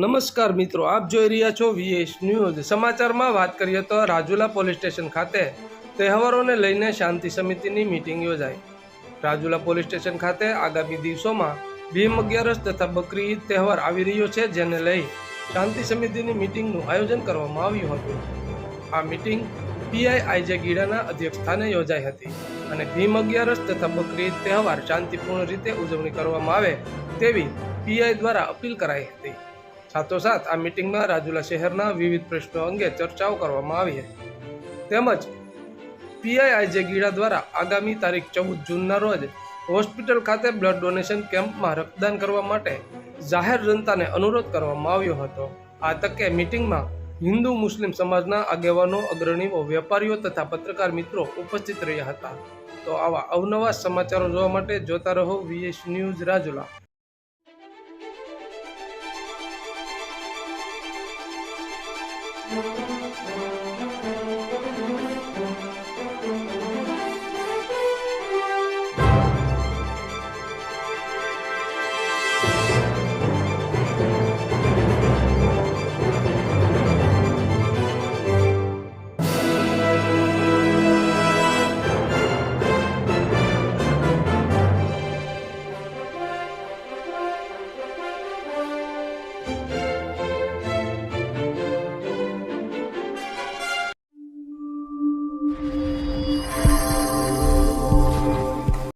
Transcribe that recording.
નમસ્કાર મિત્રો, આપ જોઈ રહ્યા છો વીએસ ન્યૂઝ સમાચારમાં વાત કરીએ તો રાજુલા પોલીસ સ્ટેશન ખાતે તહેવારોને લઈને શાંતિ સમિતિની મિટિંગ યોજાઈ. રાજુલા પોલીસ સ્ટેશન ખાતે આગામી દિવસોમાં ભીમ અગિયારસ તથા બકરી ઈદ તહેવાર આવી રહ્યો છે, જેને લઈ શાંતિ સમિતિની મીટિંગનું આયોજન કરવામાં આવ્યું હતું. આ મિટિંગ પીઆઈ આઈજે ગીડાના અધ્યક્ષસ્થાને યોજાઈ હતી અને ભીમ અગિયારસ તથા બકરી ઈદ તહેવાર શાંતિપૂર્ણ રીતે ઉજવણી કરવામાં આવે તેવી પીઆઈ દ્વારા અપીલ કરાઈ હતી. સાથોસાથ આ મીટિંગમાં રાજુલા શહેરના વિવિધ પ્રશ્નો અંગે ચર્ચાઓ કરવામાં આવી હતી. તેમજ પીઆઈ આઈજે ગીડા દ્વારા આગામી તારીખ ચૌદ જૂનના રોજ હોસ્પિટલ ખાતે બ્લડ ડોનેશન કેમ્પમાં રક્તદાન કરવા માટે જાહેર જનતાને અનુરોધ કરવામાં આવ્યો હતો. આ તકે મિટિંગમાં હિન્દુ મુસ્લિમ સમાજના આગેવાનો, અગ્રણીઓ, વેપારીઓ તથા પત્રકાર મિત્રો ઉપસ્થિત રહ્યા હતા. તો આવા અવનવા સમાચારો જોવા માટે જોતા રહો VS news Rajula.